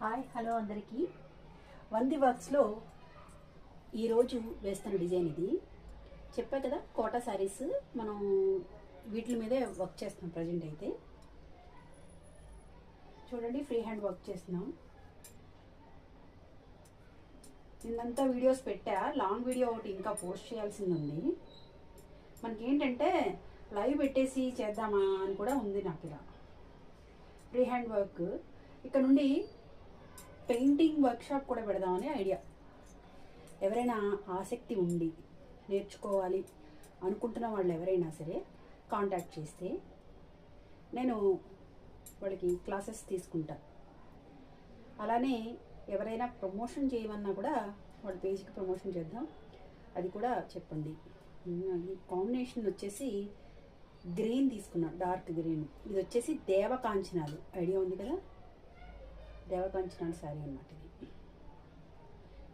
Hi hello అందరికీ. వంది వర్క్స్లో ఈరోజు వేస్తున్న డిజైన్ ఇది. చెప్పా కదా కోటా శారీస్ మనం వీటి మీదే వర్క్ చేస్తున్నాం ప్రజెంట్ అయితే. చూడండి ఫ్రీ హ్యాండ్ వర్క్ చేస్తున్నాం. నిన్నంతా వీడియోస్ పెట్టా లాంగ్ వీడియో ఒకటి ఇంకా పోస్ట్ చేయాల్సింది ఉంది. మనకి ఏంటంటే లైవ్ పెట్టేసి చేద్దామా అని కూడా ఉంది నాకు ఇలా ఫ్రీ హ్యాండ్ వర్క్. ఇక్కడ నుండి పెయింటింగ్ వర్క్షాప్ కూడా పెడదామని ఐడియా. ఎవరైనా ఆసక్తి ఉండి నేర్చుకోవాలి అనుకుంటున్న వాళ్ళు ఎవరైనా సరే కాంటాక్ట్ చేస్తే నేను వాళ్ళకి క్లాసెస్ తీసుకుంటా. అలానే ఎవరైనా ప్రమోషన్ చేయమన్నా కూడా వాళ్ళ పేజ్కి ప్రమోషన్ చేద్దాం. అది కూడా చెప్పండి. కాంబినేషన్ వచ్చేసి గ్రీన్ తీసుకున్నాను డార్క్ గ్రీన్. ఇది వచ్చేసి దేవకాంచనాలు. ఐడియా ఉంది కదా? దేవకాంచనాలు శారీ అనమాట ఇది.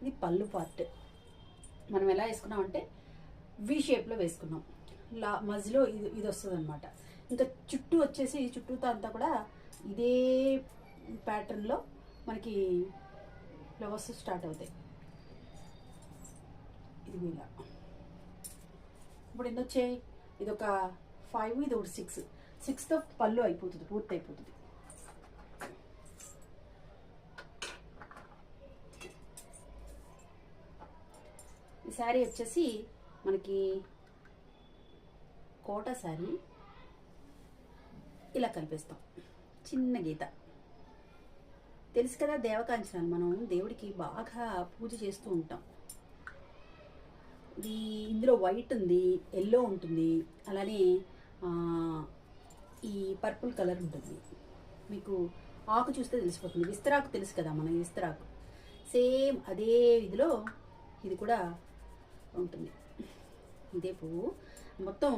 ఇది పళ్ళు పార్ట్. మనం ఎలా వేసుకున్నాం అంటే వి షేప్లో వేసుకున్నాం. లా మధ్యలో ఇది ఇది వస్తుంది అనమాట ఇంకా చుట్టూ వచ్చేసి చుట్టూతో అంతా కూడా ఇదే ప్యాటర్న్లో మనకి ఫ్లవర్స్ స్టార్ట్ అవుతాయి. ఇది ఇలా. ఇప్పుడు ఎన్ని వచ్చాయి? ఇది ఒక ఫైవ్ ఇది ఒకటి సిక్స్ సిక్స్తో పళ్ళు అయిపోతుంది పూర్తి అయిపోతుంది ఈ శారీ వచ్చేసి మనకి కోట శారీ. ఇలా కనిపిస్తాం చిన్న గీత. తెలుసు కదా దేవకాంచనాలు. మనం దేవుడికి బాగా పూజ చేస్తూ ఉంటాం. ఇది ఇందులో వైట్ ఉంది ఎల్లో ఉంటుంది అలానే ఈ పర్పుల్ కలర్ ఉంటుంది. మీకు ఆకు చూస్తే తెలిసిపోతుంది. విస్తరాకు తెలుసు కదా మన విస్తరాకు. సేమ్ అదే ఇదిలో ఇది కూడా ఉంటుంది. ఇదే పువ్వు. మొత్తం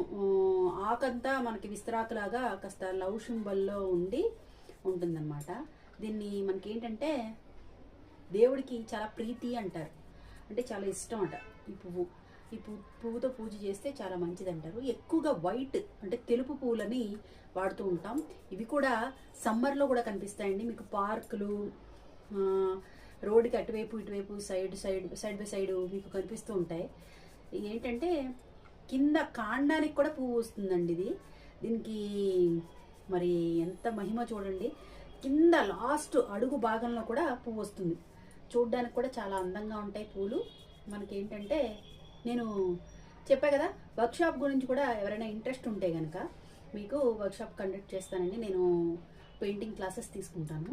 ఆకంతా మనకి విస్తరాకులాగా కాస్త లవ్ సింబల్లో ఉండి ఉంటుందన్నమాట. దీన్ని మనకి ఏంటంటే దేవుడికి చాలా ప్రీతి అంటారు. అంటే చాలా ఇష్టం అంట ఈ పువ్వు. ఈ పువ్వు పువ్వుతో పూజ చేస్తే చాలా మంచిది అంటారు ఎక్కువగా వైట్ అంటే తెలుపు పువ్వులని వాడుతూ ఉంటాం. ఇవి కూడా సమ్మర్లో కూడా కనిపిస్తాయండి. మీకు పార్కులు రోడ్డుకి అటువైపు ఇటువైపు side side side by side మీకు కనిపిస్తూ ఉంటాయి. ఏంటంటే కింద కాండానికి కూడా పువ్వు వస్తుందండి ఇది. దీనికి మరి ఎంత మహిమ చూడండి. కింద లాస్ట్ అడుగు భాగంలో కూడా పువ్వు వస్తుంది. చూడ్డానికి కూడా చాలా అందంగా ఉంటాయి పూలు. మనకేంటంటే నేను చెప్పా కదా వర్క్షాప్ గురించి కూడా ఎవరైనా ఇంట్రెస్ట్ ఉంటే కనుక మీకు వర్క్షాప్ కండక్ట్ చేస్తానండి నేను పెయింటింగ్ క్లాసెస్ తీసుకుంటాను.